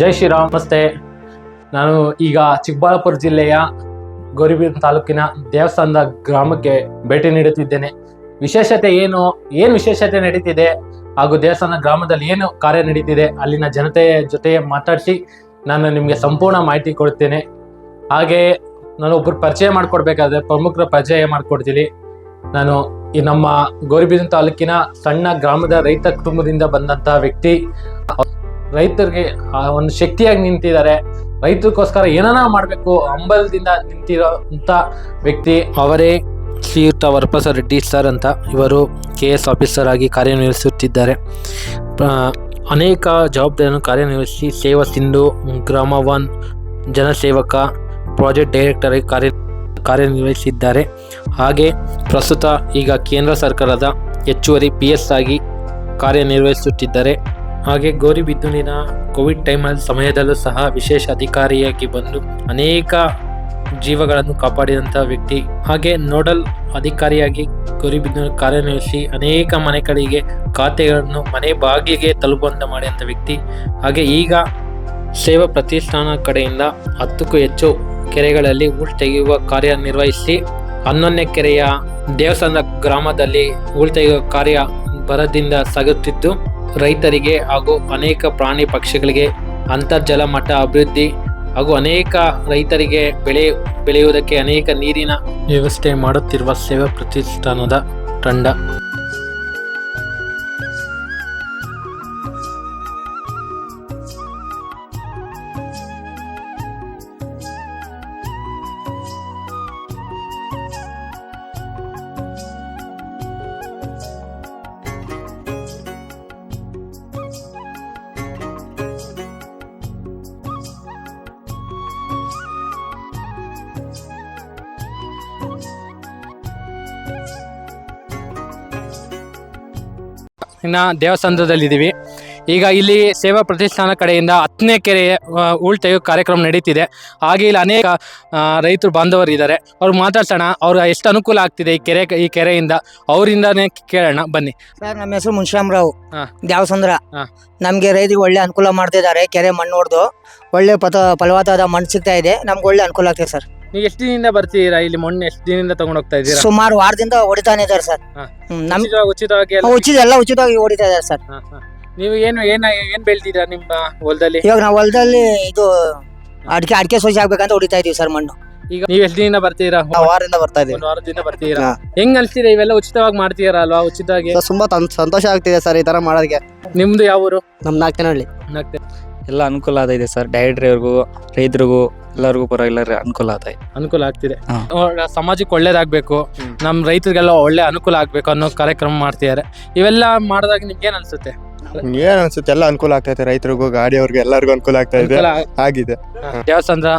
ಜೈ ಶ್ರೀರಾಮ್. ನಮಸ್ತೆ. ನಾನು ಈಗ ಚಿಕ್ಕಬಳ್ಳಾಪುರ ಜಿಲ್ಲೆಯ ಗೌರಿಬೀರ್ ತಾಲೂಕಿನ ದೇವಸ್ಥಾನದ ಗ್ರಾಮಕ್ಕೆ ಭೇಟಿ ನೀಡುತ್ತಿದ್ದೇನೆ. ವಿಶೇಷತೆ ಏನು ಏನು ವಿಶೇಷತೆ ನಡೀತಿದೆ, ಹಾಗೂ ದೇವಸ್ಥಾನ ಗ್ರಾಮದಲ್ಲಿ ಏನು ಕಾರ್ಯ ನಡೀತಿದೆ, ಅಲ್ಲಿನ ಜನತೆಯ ಜೊತೆ ಮಾತಾಡಿಸಿ ನಾನು ನಿಮಗೆ ಸಂಪೂರ್ಣ ಮಾಹಿತಿ ಕೊಡ್ತೇನೆ. ಹಾಗೆ ನಾನು ಒಬ್ಬರು ಪರಿಚಯ ಮಾಡಿಕೊಡ್ಬೇಕಾದ್ರೆ ಪ್ರಮುಖರ ಪರಿಚಯ ಮಾಡಿಕೊಡ್ತೀನಿ ನಾನು ಈ ನಮ್ಮ ಗೌರಿಬೀರ್ ತಾಲೂಕಿನ ಸಣ್ಣ ಗ್ರಾಮದ ರೈತ ಕುಟುಂಬದಿಂದ ಬಂದಂತಹ ವ್ಯಕ್ತಿ. ರೈತರಿಗೆ ಒಂದು ಶಕ್ತಿಯಾಗಿ ನಿಂತಿದ್ದಾರೆ. ರೈತರಿಗೋಸ್ಕರ ಏನಾನ ಮಾಡಬೇಕು ಹಂಬಲದಿಂದ ನಿಂತಿರೋಂಥ ವ್ಯಕ್ತಿ. ಅವರೇ ಶ್ರೀಯುತ ವರಪ್ರಸ ರೆಡ್ಡಿ ಸರ್ ಅಂತ ಇವರು ಕೆ ಎಸ್ ಆಫೀಸರ್ ಆಗಿ ಕಾರ್ಯನಿರ್ವಹಿಸುತ್ತಿದ್ದಾರೆ. ಅನೇಕ ಜವಾಬ್ದಾರಿಯನ್ನು ಕಾರ್ಯನಿರ್ವಹಿಸಿ ಸೇವಾ ಸಿಂಧು, ಗ್ರಾಮ ಒನ್ ಜನಸೇವಕ, ಪ್ರಾಜೆಕ್ಟ್ ಡೈರೆಕ್ಟರ್ ಆಗಿ ಕಾರ್ಯ, ಕಾರ್ಯನಿರ್ವಹಿಸಿದ್ದಾರೆ. ಹಾಗೆ ಪ್ರಸ್ತುತ ಈಗ ಕೇಂದ್ರ ಸರ್ಕಾರದ ಹೆಚ್ಚುವರಿ ಪಿ ಎಸ್ ಆಗಿ ಕಾರ್ಯನಿರ್ವಹಿಸುತ್ತಿದ್ದಾರೆ. ಹಾಗೆ ಗೌರಿಬಿದನೂರಿನ ಕೋವಿಡ್ ಟೈಮಲ್ಲಿ ಸಮಯದಲ್ಲೂ ಸಹ ವಿಶೇಷ ಅಧಿಕಾರಿಯಾಗಿ ಬಂದು ಅನೇಕ ಜೀವಗಳನ್ನು ಕಾಪಾಡಿದಂಥ ವ್ಯಕ್ತಿ. ಹಾಗೆ ನೋಡಲ್ ಅಧಿಕಾರಿಯಾಗಿ ಗೌರಿಬಿದನೂರು ಕಾರ್ಯನಿರ್ವಹಿಸಿ ಅನೇಕ ಮನೆಗಳಿಗೆ ಖಾತೆಗಳನ್ನು ಮನೆ ಬಾಗಿಲಿಗೆ ತಲುಪುವಂತೆ ಮಾಡಿದಂಥ ವ್ಯಕ್ತಿ. ಹಾಗೆ ಈಗ ಸೇವಾ ಪ್ರತಿಷ್ಠಾನ ಕಡೆಯಿಂದ ಹತ್ತಕ್ಕೂ ಹೆಚ್ಚು ಕೆರೆಗಳಲ್ಲಿ ಹೂಳು ತೆಗೆಯುವ ಕಾರ್ಯನಿರ್ವಹಿಸಿ ಹನ್ನೊಂದನೇ ಕೆರೆಯ ದೇವಸ್ಥಾನದ ಗ್ರಾಮದಲ್ಲಿ ಹೂಳು ತೆಗೆಯುವ ಕಾರ್ಯ ಬರದಿಂದ ಸಾಗುತ್ತಿದ್ದು ರೈತರಿಗೆ ಹಾಗೂ ಅನೇಕ ಪ್ರಾಣಿ ಪಕ್ಷಿಗಳಿಗೆ ಅಂತರ್ಜಲ ಮಟ್ಟ ಅಭಿವೃದ್ಧಿ ಹಾಗೂ ಅನೇಕ ರೈತರಿಗೆ ಬೆಳೆ, ಬೆಳೆಯುವುದಕ್ಕೆ ಅನೇಕ ನೀರಿನ ವ್ಯವಸ್ಥೆ ಮಾಡುತ್ತಿರುವ ಸೇವಾ ಪ್ರತಿಷ್ಠಾನದ ತಂಡ. ಇನ್ನ ದೇವಸ್ಥಾನದಲ್ಲಿದ್ದೀವಿ. ಈಗ ಇಲ್ಲಿ ಸೇವಾ ಪ್ರತಿಷ್ಠಾನ ಕಡೆಯಿಂದ ಹತ್ತನೇ ಕೆರೆ ಹೂಳ್ ತೆಗೆಯೋ ಕಾರ್ಯಕ್ರಮ ನಡೀತಿದೆ. ಹಾಗೆ ಇಲ್ಲಿ ಅನೇಕ ರೈತರು ಬಾಂಧವರು ಇದ್ದಾರೆ. ಅವ್ರು ಮಾತಾಡ್ಸೋಣ ಅವ್ರು ಎಷ್ಟು ಅನುಕೂಲ ಆಗ್ತಿದೆ ಈ ಕೆರೆ ಈ ಕೆರೆಯಿಂದ? ಅವರಿಂದನೇ ಕೇಳೋಣ ಬನ್ನಿ. ಸರ್ ನಮ್ಮ ಹೆಸರು ಮುನ್ಶಾಮರಾವ್. ಹಾಂ. ದ್ಯಾವಸಂದ್ರ ಹಾಂ. ನಮ್ಗೆ ರೈತರಿಗೆ ಒಳ್ಳೆ ಅನುಕೂಲ ಮಾಡ್ತಿದ್ದಾರೆ ಕೆರೆ ಮಣ್ಣು ಹೊಡೆದು. ಒಳ್ಳೆ ಪತ ಫಲವತ್ತಾದ ಮಣ್ಣು ಸಿಗ್ತಾ ಇದೆ. ನಮ್ಗೆ ಒಳ್ಳೆ ಅನುಕೂಲ ಆಗ್ತಿದೆ ಸರ್. ನೀವು ಎಷ್ಟು ದಿನದಿಂದ ಬರ್ತೀರಾ? ಇಲ್ಲಿ ಮಣ್ಣು ಎಷ್ಟು ದಿನದಿಂದ ತಗೊಂಡು ಹೋಗ್ತಾ ಇದ್ದೀರಾ? ಸುಮಾರು ವಾರದಿಂದ ಹೊಡಿತಾನೆ ಇದ್ದಾರೆ ಸರ್. ಹಾ. ಹ್ಮ್, ನಮ್ ಉಚಿತವಾಗಿ ಉಚಿತವಾಗಿ ಎಲ್ಲ ಉಚಿತ ಎಲ್ಲ ಉಚಿತವಾಗಿ ಹೊಡಿತಾ ಇದ್ದಾರೆ ಸರ್. ಹಾ, ಹಾ. ನೀವು ಏನು ಏನ ಏನ್ ಬೆಳ್ದಿರಾ ನಿಮ್ಮ ಹೊಲದಲ್ಲಿ? ಇವಾಗ ನಾವು ಹೊಲದಲ್ಲಿ ಇದು ಅಡಿಕೆ ಅಡಿಕೆ ಸೋಸಿ ಆಗ್ಬೇಕಂತ ಹೊಡಿತಾ ಇದೀವಿ ಸರ್ ಮಣ್ಣು. ಈಗ ನೀವು ಎಷ್ಟು ದಿನ ಬರ್ತೀರಾ? ವಾರದಿಂದ ಬರ್ತಾ ಇದೀವಿ. ಒಂದು ವಾರದಿಂದ ಬರ್ತೀರಾ? ಹಾ. ಹೆಂಗ್ ಅನ್ಸ್ತಿದೆ ಇವೆಲ್ಲ ಉಚಿತವಾಗಿ ಮಾಡ್ತೀರಾ ಅಲ್ವಾ? ಉಚಿತವಾಗಿ? ಸರ್, ತುಂಬಾ ಸಂತೋಷ ಆಗ್ತಿದೆ ಸರ್ ಈ ತರ ಮಾಡೋದಕ್ಕೆ. ನಿಮ್ದು ಯಾವ ಊರು ನಮ್ ನಾಲ್ಕನಹಳ್ಳಿ ಹಳ್ಳಿ. ಎಲ್ಲ ಅನುಕೂಲ ಆದ ಇದೆ ಸರ್ ಡೈರೆಕ್ಟ್ರಿ ಡ್ರೈವರ್ಗೂ ರೈತರಿಗೂ. ಎಲ್ಲರಿಗೂ ಪರವಾಗಿಲ್ಲ ಅನುಕೂಲ ಆತಾಯ್ ಅನುಕೂಲ ಆಗ್ತಿದೆ. ಹಾ. ಸಮಾಜಕ್ಕೆ ಒಳ್ಳೇದಾಗಬೇಕು. ನಮ್ಮ ನಮ್ ರೈತರಿಗೆಲ್ಲ ಒಳ್ಳೆ ಅನುಕೂಲ ಆಗಬೇಕು ಅನ್ನೋ ಕಾರ್ಯಕ್ರಮ ಮಾಡ್ತಿದ್ದಾರೆ. ಇವೆಲ್ಲ ಮಾಡಿದಾಗ ನಿಮ್ಗೆ ಏನ್ ಅನ್ಸುತ್ತೆ? ಏನ್ ಅನ್ಸುತ್ತೆ? ಎಲ್ಲ ಅನುಕೂಲ ಆಗ್ತೈತೆ ರೈತರಿಗೂ ಗಾಡಿ ಅವ್ರಿಗೆ ಎಲ್ಲರಿಗೂ ಅನುಕೂಲ ಆಗ್ತಾ ಇದೆ. ಅನುಕೂಲ ಆಗಿದೆ. ದೇವಸ್ಥಾನದ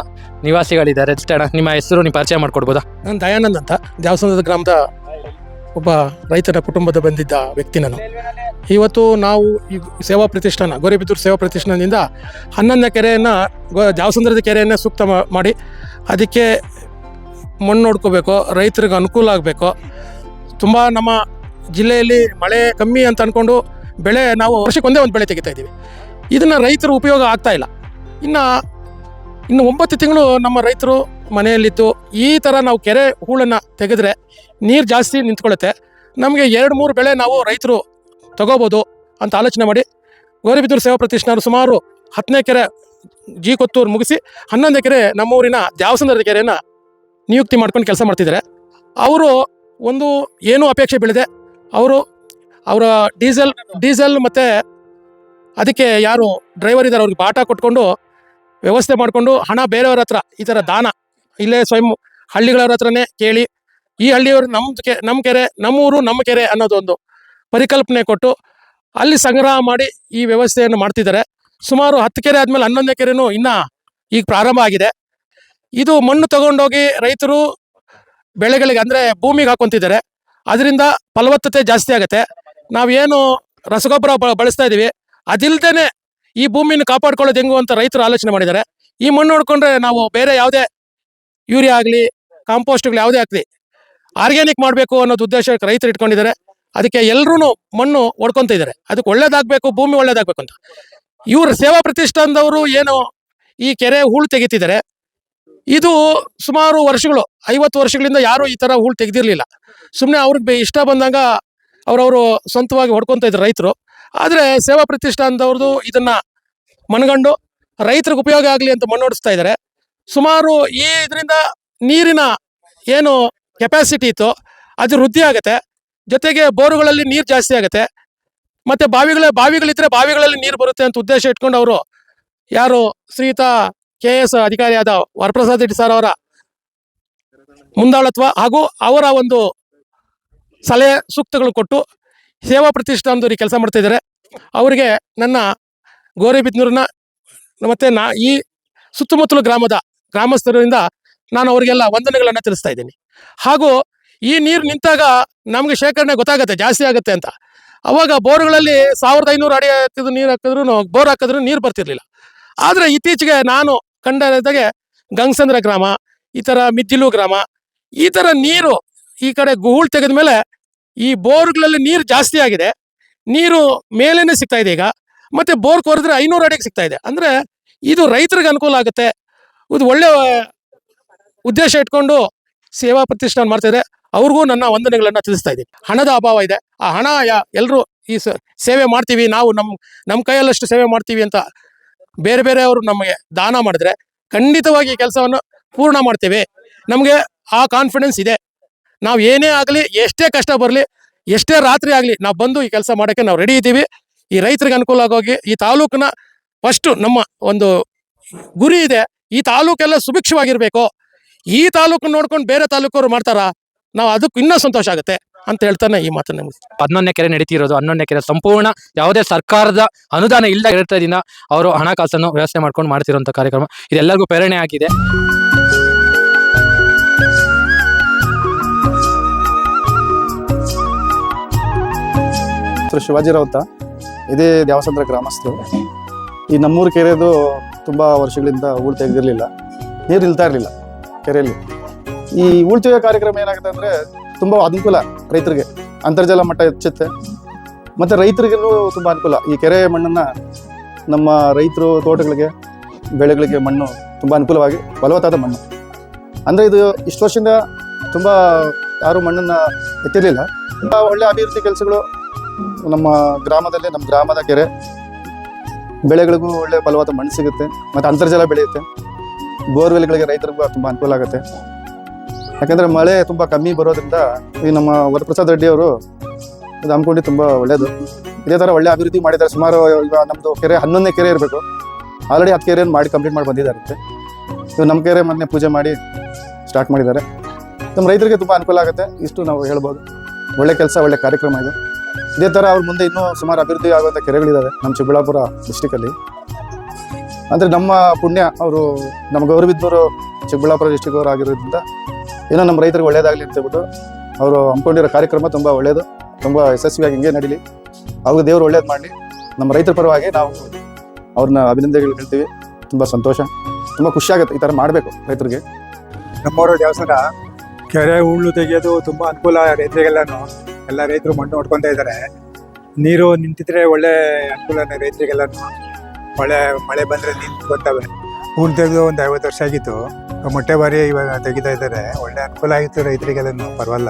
ನಿವಾಸಿಗಳಿದ್ದಾರೆ. ಅಣ್ಣ ನಿಮ್ಮ ಹೆಸರು ನೀವು ಪರಿಚಯ ಮಾಡ್ಕೊಡ್ಬೋದಾ? ನಾನು ದಯಾನಂದ್ ಅಂತ. ದೇವಸ್ಥಾನದ ಗ್ರಾಮದ ಒಬ್ಬ ರೈತರ ಕುಟುಂಬದ ಬಂದಿದ್ದ ವ್ಯಕ್ತಿ ನಾನು. ಇವತ್ತು ನಾವು ಈ ಸೇವಾ ಪ್ರತಿಷ್ಠಾನ ಗೋರೆಬಿದ್ದೂರು ಸೇವಾ ಪ್ರತಿಷ್ಠಾನದಿಂದ ಹನ್ನೊಂದನೇ ಕೆರೆಯನ್ನು, ಗೋ, ಜಾವಸಂದ್ರದ ಕೆರೆಯನ್ನೇ ಸೂಕ್ತ ಮಾಡಿ ಅದಕ್ಕೆ ಮಣ್ಣು ನೋಡ್ಕೋಬೇಕು, ರೈತರಿಗೆ ಅನುಕೂಲ ಆಗಬೇಕು. ತುಂಬ ನಮ್ಮ ಜಿಲ್ಲೆಯಲ್ಲಿ ಮಳೆ ಕಮ್ಮಿ ಅಂತ ಅಂದ್ಕೊಂಡು ಬೆಳೆ ನಾವು ವರ್ಷಕ್ಕೆ ಒಂದೇ ಒಂದು ಬೆಳೆ ತೆಗಿತಾ ಇದ್ದೀವಿ. ಇದನ್ನು ರೈತರು ಉಪಯೋಗ ಆಗ್ತಾ ಇಲ್ಲ. ಇನ್ನು ಇನ್ನು ಒಂಬತ್ತು ತಿಂಗಳು ನಮ್ಮ ರೈತರು ಮನೆಯಲ್ಲಿತ್ತು ಈ ಥರ ನಾವು ಕೆರೆ ಹೂಳನ್ನು ತೆಗೆದ್ರೆ ನೀರು ಜಾಸ್ತಿ ನಿಂತ್ಕೊಳ್ಳುತ್ತೆ ನಮಗೆ ಎರಡು ಮೂರು ಬೆಳೆ ನಾವು ರೈತರು ತಗೋಬೋದು ಅಂತ ಆಲೋಚನೆ ಮಾಡಿ ಗೌರಿಬಿದೂರು ಸೇವಾ ಪ್ರತಿಷ್ಠಾನ ಸುಮಾರು ಹತ್ತನೇ ಕೆರೆ ಜಿ ಕೊತ್ತೂರು ಮುಗಿಸಿ ಹನ್ನೊಂದನೇ ಕೆರೆ ನಮ್ಮೂರಿನ ದ್ಯಾವಸಂದ್ರದ ಕೆರೆಯನ್ನು ನಿಯುಕ್ತಿ ಮಾಡ್ಕೊಂಡು ಕೆಲಸ ಮಾಡ್ತಿದ್ದಾರೆ. ಅವರು ಒಂದು ಏನೂ ಅಪೇಕ್ಷೆ ಬೀಳಿದೆ ಅವರು ಅವರ ಡೀಸೆಲ್ ಡೀಸೆಲ್ ಮತ್ತು ಅದಕ್ಕೆ ಯಾರು ಡ್ರೈವರ್ ಇದ್ದಾರೆ ಅವ್ರಿಗೆ ಬಾಟ ಕೊಟ್ಕೊಂಡು ವ್ಯವಸ್ಥೆ ಮಾಡಿಕೊಂಡು ಹಣ ಬೇರೆಯವ್ರ ಹತ್ರ ಈ ಥರ ದಾನ ಇಲ್ಲೇ ಸ್ವಯಂ ಹಳ್ಳಿಗಳವ್ರ ಹತ್ರನೇ ಕೇಳಿ ಈ ಹಳ್ಳಿಯವರು ನಮ್ಮ ಕೆ ನಮ್ಮ ಕೆರೆ, ನಮ್ಮೂರು, ನಮ್ಮ ಕೆರೆ ಅನ್ನೋದೊಂದು ಪರಿಕಲ್ಪನೆ ಕೊಟ್ಟು ಅಲ್ಲಿ ಸಂಗ್ರಹ ಮಾಡಿ ಈ ವ್ಯವಸ್ಥೆಯನ್ನು ಮಾಡ್ತಿದ್ದಾರೆ. ಸುಮಾರು ಹತ್ತು ಕೆರೆ ಆದಮೇಲೆ ಹನ್ನೊಂದನೇ ಕೆರೆನೂ ಇನ್ನೂ ಈಗ ಪ್ರಾರಂಭ ಆಗಿದೆ. ಇದು ಮಣ್ಣು ತಗೊಂಡೋಗಿ ರೈತರು ಬೆಳೆಗಳಿಗೆ ಅಂದರೆ ಭೂಮಿಗೆ ಹಾಕೊಂತಿದ್ದಾರೆ. ಅದರಿಂದ ಫಲವತ್ತತೆ ಜಾಸ್ತಿ ಆಗುತ್ತೆ. ನಾವೇನು ರಸಗೊಬ್ಬರ ಬಳಸ್ತಾ ಇದ್ದೀವಿ ಅದಿಲ್ದೇನೆ ಈ ಭೂಮಿನ ಕಾಪಾಡ್ಕೊಳ್ಳೋದು ಹೆಂಗು ಅಂತ ರೈತರು ಆಲೋಚನೆ ಮಾಡಿದ್ದಾರೆ. ಈ ಮಣ್ಣು ನೋಡ್ಕೊಂಡ್ರೆ ನಾವು ಬೇರೆ ಯಾವುದೇ ಯೂರಿಯಾ ಆಗಲಿ ಕಾಂಪೋಸ್ಟ್ಗಳು ಯಾವುದೇ ಆಗಲಿ, ಆರ್ಗ್ಯಾನಿಕ್ ಮಾಡಬೇಕು ಅನ್ನೋದು ಉದ್ದೇಶಕ್ಕೆ ರೈತರು ಇಟ್ಕೊಂಡಿದ್ದಾರೆ. ಅದಕ್ಕೆ ಎಲ್ಲರೂ ಮಣ್ಣು ಹೊಡ್ಕೊತಾ ಇದ್ದಾರೆ ಅದಕ್ಕೆ ಒಳ್ಳೇದಾಗಬೇಕು, ಭೂಮಿ ಒಳ್ಳೇದಾಗಬೇಕು ಅಂತ. ಇವರು ಸೇವಾ ಪ್ರತಿಷ್ಠಾನದವರು ಏನು ಈ ಕೆರೆ ಹೂಳು ತೆಗಿತಿದ್ದಾರೆ ಇದು ಸುಮಾರು ವರ್ಷಗಳು, ಐವತ್ತು ವರ್ಷಗಳಿಂದ ಯಾರು ಈ ತರ ಹೂಳು ತೆಗೆದಿರ್ಲಿಲ್ಲ. ಸುಮ್ಮನೆ ಅವ್ರಿಗೆ ಇಷ್ಟ ಬಂದಾಗ ಅವರವರು ಸ್ವಂತವಾಗಿ ಹೊಡ್ಕೊಂತ ಇದ್ರು ರೈತರು. ಆದರೆ ಸೇವಾ ಪ್ರತಿಷ್ಠಾನದವ್ರದ್ದು ಇದನ್ನ ಮನಗಂಡು ರೈತರಿಗೆ ಉಪಯೋಗ ಆಗಲಿ ಅಂತ ಮಣ್ಣೊಡಿಸ್ತಾ ಇದ್ದಾರೆ ಸುಮಾರು ಈ ಇದರಿಂದ ನೀರಿನ ಏನು ಕೆಪಾಸಿಟಿ ಇತ್ತು ಅದು ವೃದ್ಧಿ ಆಗುತ್ತೆ. ಜೊತೆಗೆ ಬೋರುಗಳಲ್ಲಿ ನೀರು ಜಾಸ್ತಿ ಆಗುತ್ತೆ. ಮತ್ತೆ ಬಾವಿಗಳ, ಬಾವಿಗಳಿದ್ರೆ ಬಾವಿಗಳಲ್ಲಿ ನೀರು ಬರುತ್ತೆ ಅಂತ ಉದ್ದೇಶ ಇಟ್ಕೊಂಡು ಅವರು ಯಾರು ಶ್ರೀಯುತ ಕೆ ಎಸ್ ಅಧಿಕಾರಿಯಾದ ವರಪ್ರಸಾದ್ ರೆಡ್ಡಿ ಸರ್ ಅವರ ಮುಂದಾಳತ್ವ ಹಾಗೂ ಅವರ ಒಂದು ಸಲಹೆ ಸೂಕ್ತಗಳು ಕೊಟ್ಟು ಸೇವಾ ಪ್ರತಿಷ್ಠಾನದವ್ರಿಗೆ ಕೆಲಸ ಮಾಡ್ತಾ ಇದ್ದಾರೆ. ಅವರಿಗೆ ನನ್ನ ಗೋರೆಬಿದ್ನೂರಿನ ಮತ್ತೆ ನಾ ಈ ಸುತ್ತಮುತ್ತಲು ಗ್ರಾಮದ ಗ್ರಾಮಸ್ಥರಿಂದ ನಾನು ಅವರಿಗೆಲ್ಲ ವಂದನೆಗಳನ್ನು ತಿಳಿಸ್ತಾ ಇದ್ದೀನಿ. ಹಾಗೂ ಈ ನೀರು ನಿಂತಾಗ ನಮಗೆ ಶೇಖರಣೆ ಗೊತ್ತಾಗುತ್ತೆ, ಜಾಸ್ತಿ ಆಗುತ್ತೆ ಅಂತ. ಅವಾಗ ಬೋರ್ಗಳಲ್ಲಿ ಸಾವಿರದ ಐನೂರು ಅಡಿ ಹಾಕಿದ್ರು ನೀರು ಹಾಕಿದ್ರು ಬೋರ್ ಹಾಕಿದ್ರು ನೀರು ಬರ್ತಿರ್ಲಿಲ್ಲ. ಆದರೆ ಇತ್ತೀಚೆಗೆ ನಾನು ಕಂಡದಾಗೆ ಗಂಗಸಂದ್ರ ಗ್ರಾಮ, ಈ ಥರ ಮಿದ್ದಿಲು ಗ್ರಾಮ, ಈ ಥರ ನೀರು ಈ ಕಡೆ ಗೂಳ್ ತೆಗೆದ ಮೇಲೆ ಈ ಬೋರ್ಗಳಲ್ಲಿ ನೀರು ಜಾಸ್ತಿ ಆಗಿದೆ. ನೀರು ಮೇಲೇ ಸಿಗ್ತಾ ಇದೆ ಈಗ. ಮತ್ತೆ ಬೋರ್ ಕೊರೆದ್ರೆ ಐನೂರು ಅಡಿಗೆ ಸಿಗ್ತಾ ಇದೆ. ಅಂದ್ರೆ ಇದು ರೈತರಿಗೆ ಅನುಕೂಲ ಆಗುತ್ತೆ. ಇದು ಒಳ್ಳೆಯ ಉದ್ದೇಶ ಇಟ್ಕೊಂಡು ಸೇವಾ ಪ್ರತಿಷ್ಠಾನ ಮಾಡ್ತಾ ಇದೆ ಅವ್ರಿಗೂ ನನ್ನ ವಂದನೆಗಳನ್ನ ತಿಳಿಸ್ತಾ ಇದ್ದೀನಿ. ಹಣದ ಅಭಾವ ಇದೆ. ಆ ಹಣ ಯಾ ಎಲ್ಲರೂ ಈ ಸೇವೆ ಮಾಡ್ತೀವಿ, ನಾವು ನಮ್ಮ ನಮ್ಮ ಕೈಯಲ್ಲಷ್ಟು ಸೇವೆ ಮಾಡ್ತೀವಿ ಅಂತ ಬೇರೆ ಬೇರೆಯವರು ನಮಗೆ ದಾನ ಮಾಡಿದ್ರೆ ಖಂಡಿತವಾಗಿ ಕೆಲಸವನ್ನು ಪೂರ್ಣ ಮಾಡ್ತೇವೆ. ನಮಗೆ ಆ ಕಾನ್ಫಿಡೆನ್ಸ್ ಇದೆ. ನಾವು ಏನೇ ಆಗಲಿ, ಎಷ್ಟೇ ಕಷ್ಟ ಬರಲಿ, ಎಷ್ಟೇ ರಾತ್ರಿ ಆಗಲಿ, ನಾವು ಬಂದು ಈ ಕೆಲಸ ಮಾಡೋಕ್ಕೆ ನಾವು ರೆಡಿ ಇದ್ದೀವಿ. ಈ ರೈತರಿಗೆ ಅನುಕೂಲ ಆಗೋಗಿ, ಈ ತಾಲೂಕನ್ನ ಫಸ್ಟು ನಮ್ಮ ಒಂದು ಗುರಿ ಇದೆ. ಈ ತಾಲೂಕೆಲ್ಲ ಸುಭಿಕ್ಷವಾಗಿರಬೇಕು. ಈ ತಾಲೂಕು ನೋಡ್ಕೊಂಡು ಬೇರೆ ತಾಲೂಕವ್ರು ಮಾಡ್ತಾರಾ? ನಾವು ಅದಕ್ಕೂ ಇನ್ನೂ ಸಂತೋಷ ಆಗುತ್ತೆ ಅಂತ ಹೇಳ್ತಾನೆ ಈ ಮಾತನ್ನ ಹದಿನೊಂದನೇ ಹನ್ನೊಂದನೇ ಕೆರೆ ನಡೀತಿರೋದು ಹನ್ನೊಂದನೇ ಕೆರೆ ಸಂಪೂರ್ಣ ಯಾವುದೇ ಸರ್ಕಾರದ ಅನುದಾನ ಇಲ್ಲ ದಿನ ಅವರು ಹಣಕಾಸನ್ನು ವ್ಯವಸ್ಥೆ ಮಾಡ್ಕೊಂಡು ಮಾಡ್ತಿರುವಂಥ ಕಾರ್ಯಕ್ರಮ. ಇದೆಲ್ಲರಿಗೂ ಪ್ರೇರಣೆ ಆಗಿದೆ. ಶಿವಾಜಿ ಶಿವಾಜಿರಾವ್ ಅಂತ ಇದೇ ದೇವಸಂದ್ರ ಗ್ರಾಮಸ್ಥರು. ಈ ನಮ್ಮೂರು ಕೆರೆದು ತುಂಬ ವರ್ಷಗಳಿಂದ ಹೂಳು ತೆಗೆದಿರಲಿಲ್ಲ. ನೀರು ನಿಲ್ತಾ ಇರಲಿಲ್ಲ ಕೆರೆಯಲ್ಲಿ. ಈ ಹೂಳು ಕಾರ್ಯಕ್ರಮ ಏನಾಗುತ್ತೆ ಅಂದರೆ ತುಂಬ ಅನುಕೂಲ ರೈತರಿಗೆ. ಅಂತರ್ಜಲ ಮಟ್ಟ ಹೆಚ್ಚುತ್ತೆ. ಮತ್ತು ರೈತರಿಗೂ ತುಂಬ ಅನುಕೂಲ. ಈ ಕೆರೆ ಮಣ್ಣನ್ನು ನಮ್ಮ ರೈತರು ತೋಟಗಳಿಗೆ, ಬೆಳೆಗಳಿಗೆ ಮಣ್ಣು ತುಂಬ ಅನುಕೂಲವಾಗಿ, ಫಲವತ್ತಾದ ಮಣ್ಣು. ಅಂದರೆ ಇದು ಇಷ್ಟು ವರ್ಷದಿಂದ ತುಂಬ ಯಾರು ಮಣ್ಣನ್ನು ಎತ್ತಿರಲಿಲ್ಲ. ತುಂಬಾ ಒಳ್ಳೆ ಅಭಿವೃದ್ಧಿ ಕೆಲಸಗಳು ನಮ್ಮ ಗ್ರಾಮದಲ್ಲಿ, ನಮ್ಮ ಗ್ರಾಮದ ಕೆರೆ. ಬೆಳೆಗಳಿಗೂ ಒಳ್ಳೆ ಫಲವಾದ ಮಣ್ಣು ಸಿಗುತ್ತೆ. ಮತ್ತು ಅಂತರ್ಜಲ ಬೆಳೆಯುತ್ತೆ. ಬೋರ್ವೆಲ್ಗಳಿಗೆ ರೈತರಿಗೂ ತುಂಬ ಅನುಕೂಲ ಆಗುತ್ತೆ. ಯಾಕಂದರೆ ಮಳೆ ತುಂಬ ಕಮ್ಮಿ ಬರೋದ್ರಿಂದ ಈ ನಮ್ಮ ವರಪ್ರಸಾದ್ ರೆಡ್ಡಿ ಅವರು ಇದು ಅಂದ್ಕೊಂಡು ತುಂಬ ಒಳ್ಳೆಯದು ಇದೇ ಥರ ಒಳ್ಳೆ ಅಭಿವೃದ್ಧಿ ಮಾಡಿದ್ದಾರೆ. ಸುಮಾರು ಈಗ ನಮ್ಮದು ಕೆರೆ ಹನ್ನೊಂದನೇ ಕೆರೆ ಇರಬೇಕು. ಆಲ್ರೆಡಿ ಹತ್ತು ಕೆರೆಯನ್ನು ಮಾಡಿ ಕಂಪ್ಲೀಟ್ ಮಾಡಿ ಬಂದಿದ್ದಾರೆ ಇವು ನಮ್ಮ ಕೆರೆ ಮೊನ್ನೆ ಪೂಜೆ ಮಾಡಿ ಸ್ಟಾರ್ಟ್ ಮಾಡಿದ್ದಾರೆ. ನಮ್ಮ ರೈತರಿಗೆ ತುಂಬ ಅನುಕೂಲ ಆಗುತ್ತೆ. ಇಷ್ಟು ನಾವು ಹೇಳ್ಬೋದು. ಒಳ್ಳೆ ಕೆಲಸ, ಒಳ್ಳೆ ಕಾರ್ಯಕ್ರಮ ಇದು. ಇದೇ ಥರ ಅವ್ರ ಮುಂದೆ ಇನ್ನೂ ಸುಮಾರು ಅಭಿವೃದ್ಧಿ ಆಗುವಂಥ ಕೆರೆಗಳಿದ್ದಾವೆ ನಮ್ಮ ಚಿಕ್ಕಬಳ್ಳಾಪುರ ಡಿಸ್ಟಿಕಲ್ಲಿ ಅಂದರೆ ನಮ್ಮ ಪುಣ್ಯ ಅವರು ನಮ್ಮ ಗೌರವಿದ್ದವರು ಚಿಕ್ಕಬಳ್ಳಾಪುರ ಡಿಸ್ಟಿಕ್ ಅವರು ಆಗಿರೋದ್ರಿಂದ ಏನೋ ನಮ್ಮ ರೈತರಿಗೆ ಒಳ್ಳೇದಾಗಲಿ ಅಂತ ಹೇಳ್ಬಿಟ್ಟು ಅವರು ಹಮ್ಮಿಕೊಂಡಿರೋ ಕಾರ್ಯಕ್ರಮ ತುಂಬ ಒಳ್ಳೆಯದು ತುಂಬ ಯಶಸ್ವಿಯಾಗಿ ಹಿಂಗೆ ನಡೀಲಿ. ಅವ್ರಿಗೆ ದೇವರು ಒಳ್ಳೇದು ಮಾಡಲಿ. ನಮ್ಮ ರೈತರ ಪರವಾಗಿ ನಾವು ಅವ್ರನ್ನ ಅಭಿನಂದನೆಗಳು ಹೇಳ್ತೀವಿ. ತುಂಬ ಸಂತೋಷ. ತುಂಬ ಖುಷಿಯಾಗುತ್ತೆ ಈ ಥರ ಮಾಡಬೇಕು ರೈತರಿಗೆ. ನಮ್ಮೂರು ದೇವಸ್ಥಾನ ಕೆರೆ ಉಳ್ಳು ತೆಗೆಯೋದು ತುಂಬ ಅನುಕೂಲ ರೈತರಿಗೆಲ್ಲಾನು. ಎಲ್ಲ ರೈತರು ಮಣ್ಣು ಹೊಡ್ಕೊತಾ ಇದ್ದಾರೆ. ನೀರು ನಿಂತಿದ್ರೆ ಒಳ್ಳೆ ಅನುಕೂಲನೇ ರೈತರಿಗೆಲ್ಲಾನು. ಒಳ್ಳೆ ಮಳೆ ಬಂದ್ರೆ ನಿಂತ್ಕೊತವೆ. ಹೂಳು ತೆಗೆದು ಒಂದು ಐವತ್ತು ವರ್ಷ ಆಗಿತ್ತು. ಮೊಟ್ಟೆ ಬಾರಿ ಇವಾಗ ತೆಗಿತಾ ಇದ್ದಾರೆ. ಒಳ್ಳೆ ಅನುಕೂಲ ಆಗಿತ್ತು ರೈತರಿಗೆಲ್ಲನು ಪರವಲ್ಲ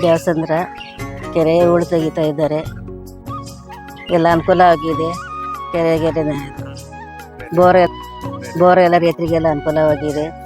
ಗ್ಯಾಸ್ ಅಂದ್ರೆ ಕೆರೆ ಹೂಳು ತೆಗಿತಾ ಇದ್ದಾರೆ. ಎಲ್ಲ ಅನುಕೂಲ ಆಗಿದೆ. ಕೆರೆಗೆ ಬೋರ್ ಬೋರ್ ಎಲ್ಲ ರೈತರಿಗೆಲ್ಲ ಅನುಕೂಲವಾಗಿದೆ.